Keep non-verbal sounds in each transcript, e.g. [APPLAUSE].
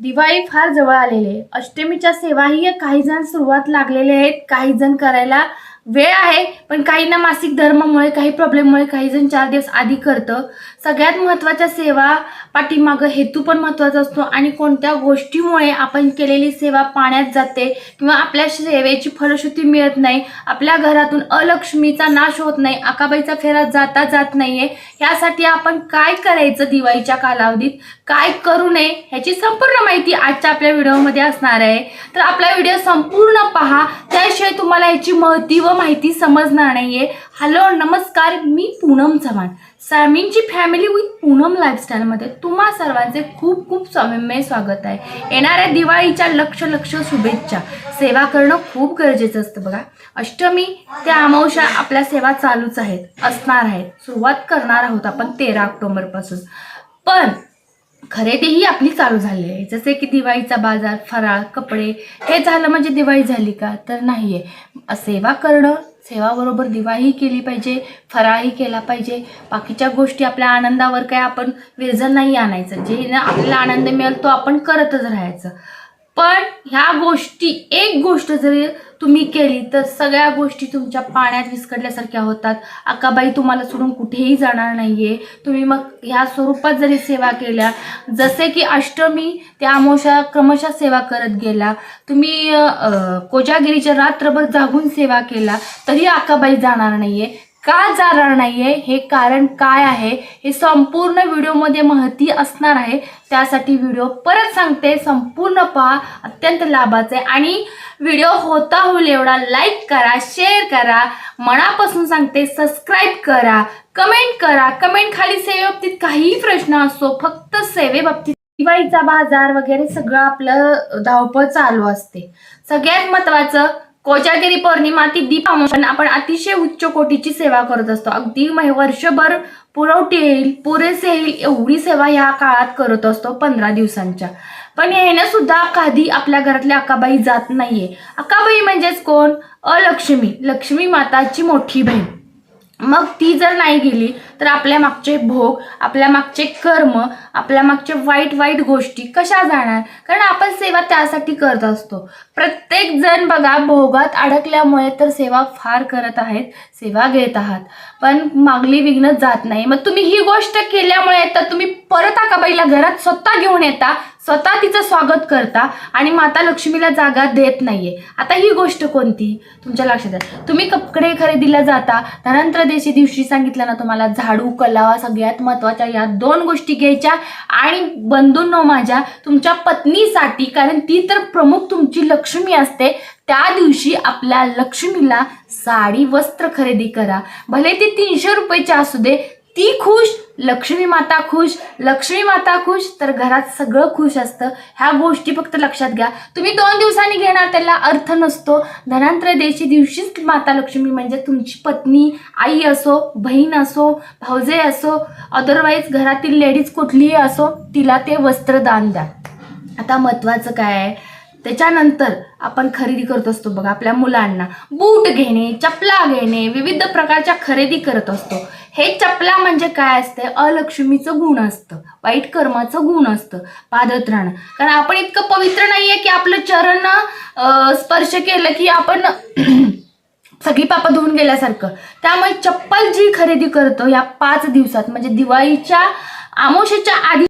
दिवाळी फार जवळ आलेली आहे. अष्टमीच्या सेवाही काही जण सुरुवात लागलेले आहेत. काही जण करायला वेळ आहे पण काहींना मासिक धर्मामुळे काही प्रॉब्लेममुळे काही जण चार दिवस आधी करतं. सगळ्यात महत्त्वाच्या सेवा पाठीमागं हेतू पण महत्त्वाचा असतो आणि कोणत्या गोष्टीमुळे आपण केलेली सेवा पाण्यात जाते किंवा आपल्या सेवेची फलश्रुती मिळत नाही आपल्या घरातून अलक्ष्मीचा नाश होत नाही आकाबाईचा फेरा जाता जात नाहीये यासाठी आपण काय करायचं दिवाळीच्या कालावधीत? काय करू नये? ह्याची संपूर्ण माहिती आजच्या आपल्या व्हिडिओमध्ये असणार आहे. तर आपला व्हिडिओ संपूर्ण पहा. त्याशिवाय तुम्हाला याची महती व माहिती समजणार नाहीये. हॅलो नमस्कार मी पूनम चव्हाण. सामींची फॅमिली विथ पूनम लाईफस्टाईलमध्ये तुम्हा सर्वांचे खूप खूप स्वामीमय स्वागत आहे. येणाऱ्या दिवाळीच्या लक्ष लक्ष शुभेच्छा. सेवा करणं खूप गरजेचं असतं बघा. अष्टमी त्या अमावश्या आपल्या सेवा चालूच आहेत असणार आहेत. सुरुवात करणार आहोत आपण तेरा ऑक्टोबरपासून. पण खरेदीही आपली चालू झाली आहे. जसे की दिवाळीचा बाजार फराळ कपडे हे झालं म्हणजे दिवाळी झाली का? तर नाही आहे सेवा करणं सेवाबरोबर दिवाळीही केली पाहिजे फराळही केला पाहिजे. बाकीच्या गोष्टी आपल्या आनंदावर काय आपण विरजन नाही आणायचं. जे आपल्याला आनंद मिळेल तो आपण करतच राहायचं. पण ह्या गोष्टी एक गोष्ट जरी तुम्ही केली तर सगळ्या गोष्टी तुमच्या पाण्यात विस्कटल्यासारख्या होतात. अक्काबाई तुम्हाला सोडून कुठेही जाणार नाही आहे तुम्ही मग ह्या स्वरूपात जरी सेवा केल्या जसे की अष्टमी ते अमोशा क्रमशः सेवा करत गेला. तुम्ही कोजागिरीच्या रात्रभर जागून सेवा केला तरी अक्काबाई जाणार नाहीये. का जाणार नाहीये? हे कारण काय आहे? हे संपूर्ण व्हिडिओमध्ये माहिती असणार आहे. त्यासाठी व्हिडिओ परत सांगते. संपूर्ण पहा. अत्यंत लाभाचं आहे. आणि व्हिडिओ होता होईल एवढा लाईक करा शेअर करा. मनापासून सांगते सबस्क्राईब करा. कमेंट करा. कमेंट खाली सेवेबाबतीत काहीही प्रश्न असो फक्त सेवेबाबतीत दिवाळीचा बाजार वगैरे सगळं आपलं धावपळ चालू असते. सगळ्यात महत्वाचं कोजागिरी पौर्णिमा ती दीप आपण अतिशय उच्च कोटीची सेवा करत असतो. अगदी वर्षभर पुरवठी येईल पुरेसे येईल एवढी सेवा ह्या काळात करत असतो पंधरा दिवसांच्या. पण येणं सुद्धा कधी आपल्या घरातल्या अक्काबाई जात नाहीये. अक्काबाई म्हणजेच कोण? अलक्ष्मी. लक्ष्मी माताची मोठी बहीण. मग ती जर नाही गेली तर आपल्या मागचे भोग आपल्या मागचे कर्म आपल्या मागचे वाईट वाईट गोष्टी कशा जाणार? कारण आपण सेवा त्यासाठी करत असतो. प्रत्येक जण बघा भोगात अडकल्यामुळे तर सेवा फार करत आहेत सेवा घेत आहात. पण मागली विघ्न जात नाही. मग तुम्ही ही गोष्ट केल्यामुळे तर तुम्ही परत आकाबाईला घरात स्वतः घेऊन येता स्वतः तिचं स्वागत करता आणि माता लक्ष्मीला जागा देत नाहीये. आता ही गोष्ट कोणती? तुमच्या लक्षात आहे. तुम्ही कपडे खरेदीला जाता. धनंत्रदेशी दिवशी सांगितलं ना तुम्हाला झाडू कलावा सगळ्यात महत्त्वाच्या या दोन गोष्टी घ्यायच्या आणि बंधूंनो माझ्या तुमच्या पत्नीसाठी कारण ती तर प्रमुख तुमची लक्ष्मी असते त्या दिवशी आपल्या लक्ष्मीला साडी वस्त्र खरेदी करा. भले ती तीनशे रुपयाची असू दे ती खुश लक्ष्मी माता खुश लक्ष्मी माता खुश तर घरात सगळं खुश असतं. ह्या गोष्टी फक्त लक्षात घ्या. तुम्ही दोन दिवसांनी घेणार त्याला अर्थ नसतो. धनात्रयोदशी दिवशीच माता लक्ष्मी म्हणजे तुमची पत्नी आई असो बहीण असो भाऊजे असो अदरवाईज घरातील लेडीज कुठलीही असो तिला ते वस्त्रदान द्या. आता महत्त्वाचं काय आहे? त्याच्यानंतर आपण खरेदी करत असतो बघा आपल्या मुलांना. बूट घेणे चपला घेणे विविध प्रकारच्या खरेदी करत असतो. हे चपला म्हणजे काय असते? अलक्ष्मीचं गुण असतं वाईट कर्माचं गुण असतं पादत राहणं कारण आपण इतकं पवित्र नाहीये की आपलं चरण स्पर्श केलं की आपण [CLEARS THROAT] सगळी पापा धुवून गेल्यासारखं. त्यामुळे चप्पल जी खरेदी करतो या पाच दिवसात म्हणजे दिवाळीच्या आमोशेच्या आधी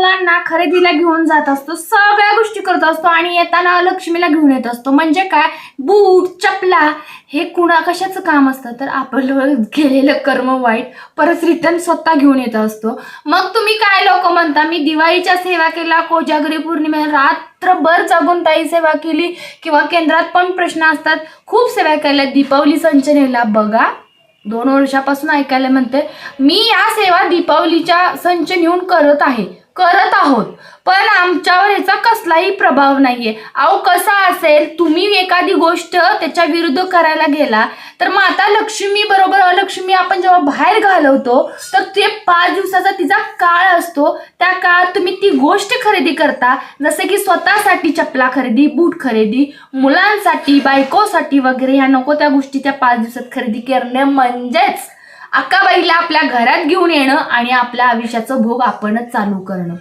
मुलांना खरेदीला घेऊन जात असतो सगळ्या गोष्टी करत असतो आणि येताना लक्ष्मीला घेऊन येत असतो. म्हणजे काय? बूट चपला हे कुणा कशाचं काम असतं? तर आपलं गेलेलं कर्म वाईट परत रिटर्न स्वतः घेऊन येत असतो. मग तुम्ही काय लोक म्हणता? मी दिवाळीच्या सेवा केला कोजागरी पौर्णिमे रात्रभर जागून ताई सेवा केली किंवा केंद्रात पण प्रश्न असतात. खूप सेवा केल्या. दीपावली संचनेला बघा. दोन वर्षापासून ऐकायला म्हणते मी या सेवा दीपावलीच्या संच नेऊन करत आहे. करत आहोत. पण आमच्यावर याचा कसलाही प्रभाव नाहीये. अहो कसा असेल? तुम्ही एखादी गोष्ट त्याच्या विरुद्ध करायला गेला तर माता लक्ष्मी बरोबर अलक्ष्मी आपण जेव्हा बाहेर घालवतो तर ते पाच दिवसाचा तिचा काळ असतो. त्या काळात तुम्ही ती गोष्ट खरेदी करता. जसे की स्वतःसाठी चपला खरेदी बूट खरेदी मुलांसाठी बायकोसाठी वगैरे ह्या नको त्या गोष्टी त्या पाच दिवसात खरेदी करणे म्हणजेच अक्काबाईला आपल्या घरात घेऊन येणं आणि आपल्या आयुष्याचं भोग आपणच चालू करणं.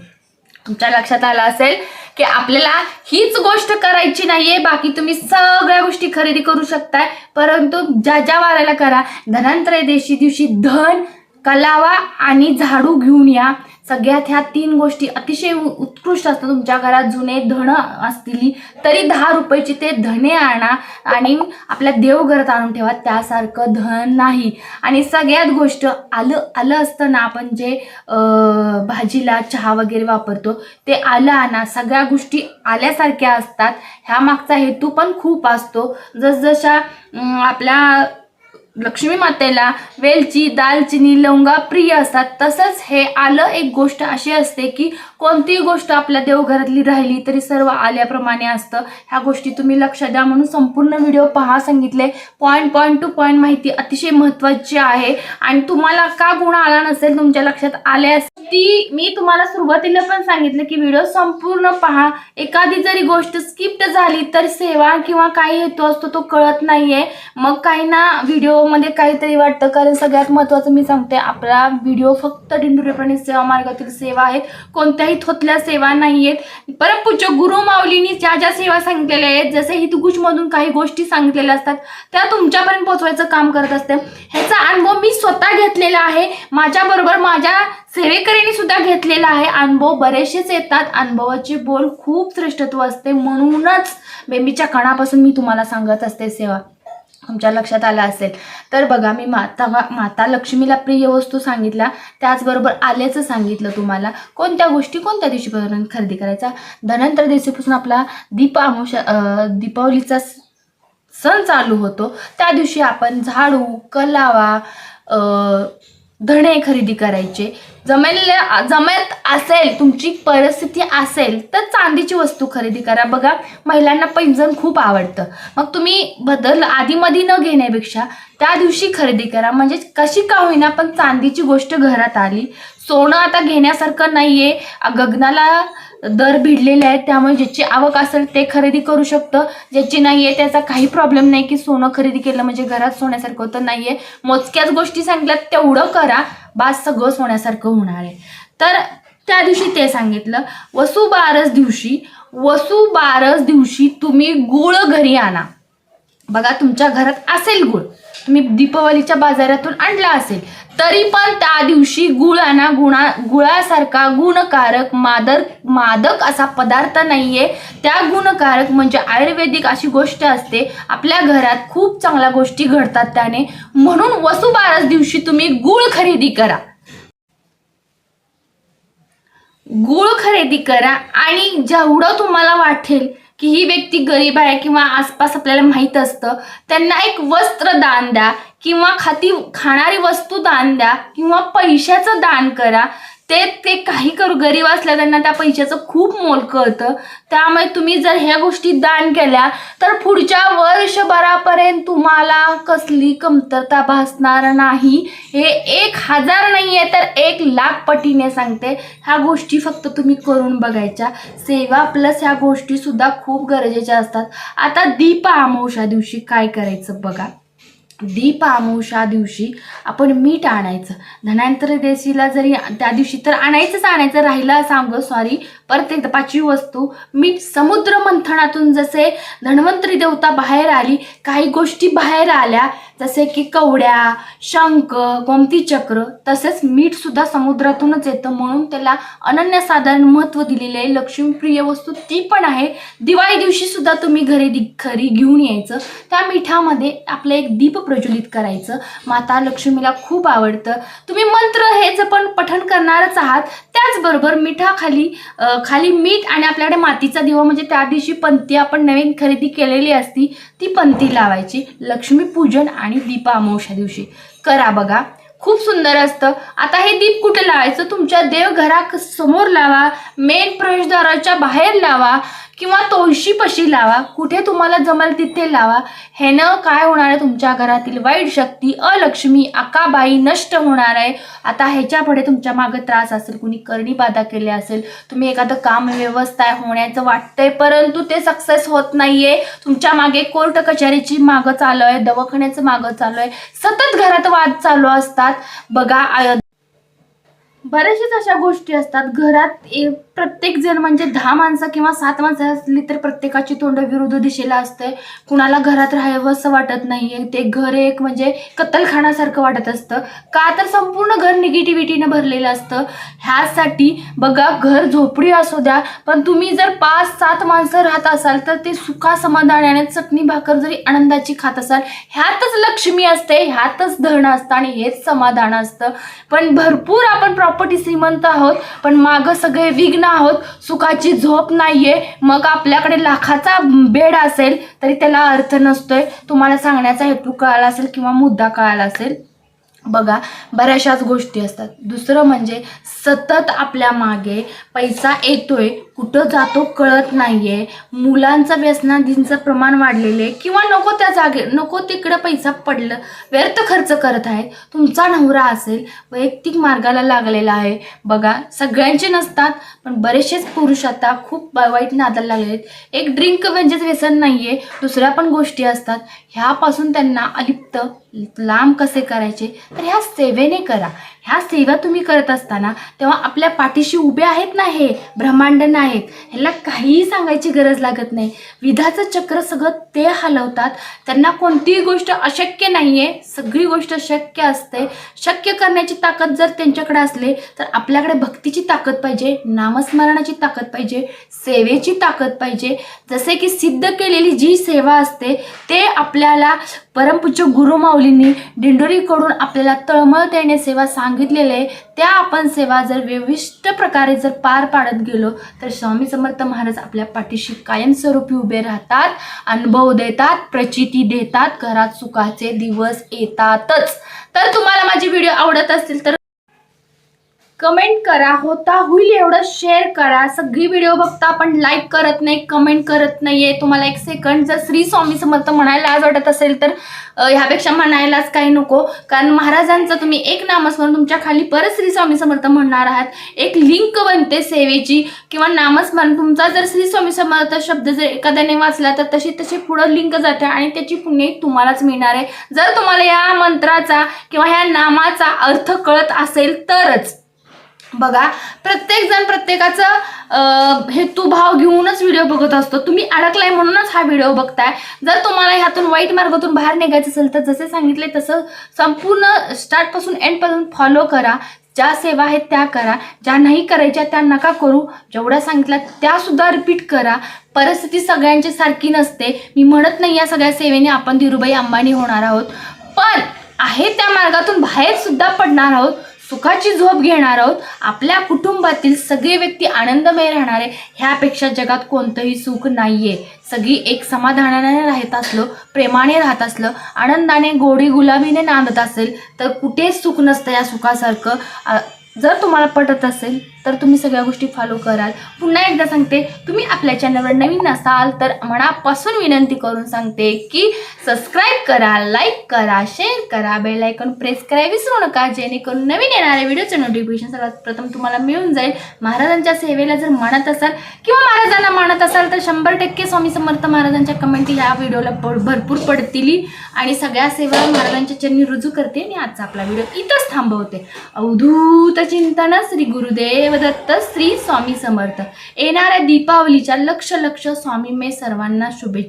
तुमच्या लक्षात आलं असेल की आपल्याला हीच गोष्ट करायची नाहीये बाकी तुम्ही सगळ्या गोष्टी खरेदी करू शकताय. परंतु ज्या ज्या वाराला करा धनांत्रयोदशी दिवशी धन कलावा आणि झाडू घेऊन या. सगळ्यात ह्या तीन गोष्टी अतिशय उ- उत्कृष्ट असतात. तुमच्या घरात जुने धन असतील तरी दहा रुपयाची ते धने आणा आणि आपल्या देवघरात आणून ठेवा. त्यासारखं धन नाही. आणि सगळ्यात गोष्ट आलं आलं असतं ना आपण जे भाजीला चहा वगैरे वापरतो ते आलं आणा. सगळ्या गोष्टी आल्यासारख्या असतात. ह्या मागचा हेतू पण खूप असतो. जसजशा आपल्या लक्ष्मी मातेला वेलची दालचिनी लवंगा प्रिय असतात. तसंच हे आलं एक गोष्ट अशी असते की कोणतीही गोष्ट आपल्या देवघरातली राहिली तरी सर्व आल्याप्रमाणे असतं. ह्या गोष्टी तुम्ही लक्ष द्या म्हणून संपूर्ण व्हिडिओ पहा. सांगितले पॉईंट पॉईंट टू पॉईंट माहिती अतिशय महत्त्वाची आहे. आणि तुम्हाला का गुण आला नसेल तुमच्या लक्षात आल्या ती मी तुम्हाला सुरुवातीला पण सांगितलं की व्हिडिओ संपूर्ण पहा. एखादी जरी गोष्ट स्किप्ट झाली तर सेवा किंवा काही हेतू असतो तो कळत नाहीये. मग काही ना व्हिडिओ मध्ये काहीतरी वाटतं कारण सगळ्यात महत्त्वाचं मी सांगते आपला व्हिडिओ फक्त डिंडुरेपणी सेवा मार्गातील सेवा आहेत. कोणत्याही थोतल्या सेवा नाही आहेत. परमपूज्य गुरु माऊलींनी ज्या ज्या सेवा सांगितलेल्या आहेत जसे हितगुजमधून काही गोष्टी सांगितलेल्या असतात त्या तुमच्यापर्यंत पोहोचवायचं काम करत असते. ह्याचा अनुभव मी स्वतः घेतलेला आहे. माझ्याबरोबर माझ्या सेवेकरीने सुद्धा घेतलेला आहे. अनुभव बरेचसेच येतात. अनुभवाची बोल खूप श्रेष्ठत्व असते. म्हणूनच बेबीच्या कणापासून मी तुम्हाला सांगत असते सेवा. तुमच्या लक्षात आलं असेल. तर बघा मी माता माता लक्ष्मीला प्रिय वस्तू सांगितल्या. त्याचबरोबर आल्याचं सांगितलं तुम्हाला. कोणत्या गोष्टी कोणत्या दिवशीपर्यंत खरेदी करायचा? धनंतर दिवशीपासून आपला दीप दीपावलीचा स- सण चालू होतो. त्या दिवशी आपण झाडू कलावा धणे खरेदी करायचे. जमेल जमत असेल तुमची परिस्थिती असेल तर चांदीची वस्तू खरेदी करा. बघा महिलांना पैंजण खूप आवडतं. मग तुम्ही बदल आधीमधी न घेण्यापेक्षा त्या दिवशी खरेदी करा. म्हणजे कशी का होईना पण चांदीची गोष्ट घरात आली. सोनं आता घेण्यासारखं नाहीये. गगनाला दर भिडलेले आहेत त्यामुळे ज्याची आवक असेल ते खरेदी करू शकतं. ज्याची नाही आहे त्याचा काही प्रॉब्लेम नाही की सोनं खरेदी केलं म्हणजे घरात सोन्यासारखं होतं नाही आहे मोजक्याच गोष्टी सांगितल्यात तेवढं करा. बास सगळं सोन्यासारखं होणार आहे. तर त्या दिवशी ते सांगितलं वसुबारस दिवशी वसुबारस दिवशी तुम्ही गुळ घरी आणा. बघा तुमच्या घरात असेल गुळ. तुम्ही दीपावलीच्या बाजारातून आणला असेल. तरी पण त्या दिवशी गुळ आणा गुणा गुळासारखा गुणकारक मादक मादक असा पदार्थ नाहीये. त्या गुणकारक म्हणजे आयुर्वेदिक अशी गोष्ट असते. आपल्या घरात खूप चांगल्या गोष्टी घडतात त्याने. म्हणून वसुबारस दिवशी तुम्ही गुळ खरेदी करा. गुळ खरेदी करा आणि जेवढं तुम्हाला वाटेल की ही व्यक्ती गरीब आहे किंवा आसपास आपल्याला माहीत असतं त्यांना एक वस्त्र दान द्या किंवा खाती खाणारी वस्तू दान द्या किंवा पैशाचं दान करा. ते ते काही करू गरीब असल्या त्यांना त्या पैशाचं खूप मोल कळतं. त्यामुळे तुम्ही जर ह्या गोष्टी दान केल्या तर पुढच्या वर्षभरापर्यंत तुम्हाला कसली कमतरता भासणार नाही. हे एक हजार नाही आहे तर एक लाख पटीने सांगते. ह्या गोष्टी फक्त तुम्ही करून बघायच्या. सेवा प्लस ह्या गोष्टी सुद्धा खूप गरजेच्या असतात. आता दीप अमावस्या दिवशी काय करायचं बघा. दीप अमावस्या दिवशी आपण मीठ आणायचं. धनांतर देशीला जरी त्या दिवशी तर आणायचंच आणायचं. राहिला सांग सॉरी परत एकदा पाचवी वस्तू मीठ समुद्र मंथनातून जसे धन्वंतरी देवता बाहेर आली काही गोष्टी बाहेर आल्या जसे की कवड्या शंख गोमती चक्र तसेच मीठ सुद्धा समुद्रातूनच येतं. म्हणून त्याला अनन्यसाधारण महत्त्व दिलेले आहे. लक्ष्मीप्रिय वस्तू ती पण आहे. दिवाळी दिवशी सुद्धा तुम्ही घरी दि- घरी घेऊन यायचं. त्या मिठामध्ये आपलं एक दीप प्रज्वलित करायचं. माता लक्ष्मीला खूप आवडतं. तुम्ही मंत्र हेच पण पठण करणारच आहात. त्याचबरोबर मिठाखाली खाली मीठ आणि आपल्याकडे मातीचा दिवा म्हणजे त्या दिवशी पंथी आपण नवीन खरेदी केलेली असती. ती पंथी लावायची लक्ष्मीपूजन आणि दीपा अमावश्या दिवशी. करा बघा. खूप सुंदर असतं. आता हे दीप कुठे लावायचं? तुमच्या देवघरा समोर लावा. मेन प्रवेशद्वाराच्या बाहेर लावा. किंवा तुळशीपाशी लावा कुठे तुम्हाला जमेल तिथे लावा. ह्यानं काय होणार आहे तुमच्या घरातील वाईट शक्ती अलक्ष्मी अकाबाई नष्ट होणार आहे. आता ह्याच्या पुढे तुमच्या मागं त्रास असेल कुणी करणी बाधा केली असेल तुम्ही एखादं काम व्यवस्था होण्याचं वाटतंय परंतु ते सक्सेस होत नाहीये. तुमच्या मागे कोर्ट कचेरीची मागं चालू आहे दवाखान्याचं मागं चालू आहे. सतत घरात वाद चालू असतात. बघा बऱ्याचशाच अशा गोष्टी असतात. घरात प्रत्येक जण म्हणजे दहा माणसं किंवा सात माणसं असली तर प्रत्येकाची तोंड विरुद्ध दिशेला असते. कुणाला घरात राहावं असं वाटत नाहीये. ते घर एक म्हणजे कत्तलखानासारखं वाटत असतं. का तर संपूर्ण घर निगेटिव्हिटीनं भरलेलं असतं. ह्यासाठी बघा घर झोपडी असू द्या पण तुम्ही जर पाच सात माणसं राहत असाल तर ते सुखा समाधानाने चटणी भाकर जरी आनंदाची खात असाल ह्यातच लक्ष्मी असते ह्यातच धन असतं आणि हेच समाधान असतं. पण भरपूर आपण प्रॉपर्टी श्रीमंत आहोत पण मागं सगळे विघ्न आहोत सुखाची झोप नाहीये मग आपल्याकडे लाखाचा बेड असेल तरी त्याला अर्थ नसतोय. तुम्हाला सांगण्याचा हेतू कळाला असेल किंवा मुद्दा कळाला असेल. बघा बऱ्याचशाच गोष्टी असतात. दुसरं म्हणजे सतत आपल्या मागे पैसा येतोय कुठं जातो कळत नाही आहे मुलांचं व्यसनाधींचं प्रमाण वाढलेलं आहे. किंवा नको त्या जागे नको तिकडं पैसा पडलं व्यर्थ खर्च करत आहेत. तुमचा नवरा असेल वैयक्तिक मार्गाला लागलेला आहे. बघा सगळ्यांचे नसतात पण बरेचसेच पुरुष आता खूप वाईट नादाला लागले आहेत. एक ड्रिंक म्हणजेच व्यसन नाही आहे दुसऱ्या पण गोष्टी असतात. ह्यापासून त्यांना अलिप्त लांब कसे करायचे? तर ह्या सेवेने करा. ह्या सेवा तुम्ही करत असताना तेव्हा आपल्या पाठीशी उभे आहेत ना हे? ब्रह्मांड नायक. ह्याला काहीही सांगायची गरज लागत नाही. विधाचं चक्र सगळं ते हलवतात. त्यांना कोणतीही गोष्ट अशक्य नाही आहे सगळी गोष्ट शक्य असते. शक्य करण्याची ताकद जर त्यांच्याकडे असले तर आपल्याकडे भक्तीची ताकद पाहिजे नामस्मरणाची ताकद पाहिजे सेवेची ताकद पाहिजे. जसे की सिद्ध केलेली जी सेवा असते ते आपल्याला परमपूज्य गुरुमाऊलींनी दिंडोरीकडून आपल्याला तळमळ देणे सेवा सांगितलेले आहे त्या आपण सेवा जर विविष्ट प्रकारे जर पार पाडत गेलो तर स्वामी समर्थ महाराज आपल्या पाठीशी कायमस्वरूपी उभे राहतात अनुभव देतात प्रचिती देतात घरात सुखाचे दिवस येतातच. तर तुम्हाला माझे व्हिडिओ आवडत असतील तर कमेंट करा होता होईल एवढं शेअर करा. सगळी व्हिडिओ बघता पण लाईक करत नाही कमेंट करत नाही आहे तुम्हाला एक सेकंड जर श्री स्वामी समर्थ म्हणायला आज वाटत असेल तर ह्यापेक्षा म्हणायलाच काही नको. कारण महाराजांचं तुम्ही एक नामस्मरण तुमच्या खाली परत श्री स्वामी समर्थ म्हणणार आहात. एक लिंक बनते सेवेची किंवा नामस्मरण. तुमचा जर श्री स्वामी समर्थ शब्द जर एखाद्याने वाचला तर तशी तशी पुढं लिंक जाते आणि त्याची पुण्य तुम्हालाच मिळणार आहे. जर तुम्हाला या मंत्राचा किंवा ह्या नामाचा अर्थ कळत असेल तरच बघा प्रत्येक जण प्रत्येकाचं अं, घेऊनच व्हिडिओ बघत असतो. तुम्ही अडकलाय म्हणूनच हा व्हिडिओ बघताय. जर तुम्हाला ह्यातून वाईट मार्गातून बाहेर निघायचं असेल तर जसे सांगितले तसं संपूर्ण स्टार्टपासून एंडपासून फॉलो करा. ज्या सेवा आहेत त्या करा. ज्या नाही करायच्या त्या नका करू. जेवढ्या सांगितल्या त्यासुद्धा रिपीट करा. परिस्थिती सगळ्यांची सारखी नसते. मी म्हणत नाही या सगळ्या सेवेने आपण धीरुबाई अंबानी होणार आहोत. पण आहे त्या मार्गातून बाहेरसुद्धा पडणार आहोत. सुखाची झोप घेणार आहोत. आपल्या कुटुंबातील सगळे व्यक्ती आनंदमय राहणार आहे ह्यापेक्षा जगात कोणतंही सुख नाहीये. सगळी एक समाधानाने राहत असलो प्रेमाने राहत असलं आनंदाने गोडी गुलाबीने नांदत असेल तर कुठेच सुख नसतं या सुखासारखं. जर तुम्हाला पटत असेल तर तुम्ही सगळ्या गोष्टी फॉलो कराल. पुन्हा एकदा सांगते तुम्ही आपल्या चॅनलवर नवीन असाल तर मनापासून विनंती करून सांगते की सबस्क्राईब करा लाईक करा शेअर करा बेल आयकॉन प्रेस करा विसरू नका जेणेकरून नवीन येणाऱ्या व्हिडिओचं नोटिफिकेशन सर्वात प्रथम तुम्हाला मिळून जाईल. महाराजांच्या सेवेला जर मानत असाल किंवा महाराजांना मानत असाल तर शंभर टक्के स्वामी समर्थ महाराजांच्या कमेंट या व्हिडिओला भरपूर पडतील. आणि सगळ्या सेवा महाराजांच्या चरणी रुजू करते आणि आजचा आपला व्हिडिओ इथंच थांबवते. अवधूत चिंतन श्री गुरुदेव. दत्त श्री स्वामी समर्थ. येणाऱ्या दीपावलीच्या लक्ष लक्ष स्वामी मे सर्वांना शुभेच्छा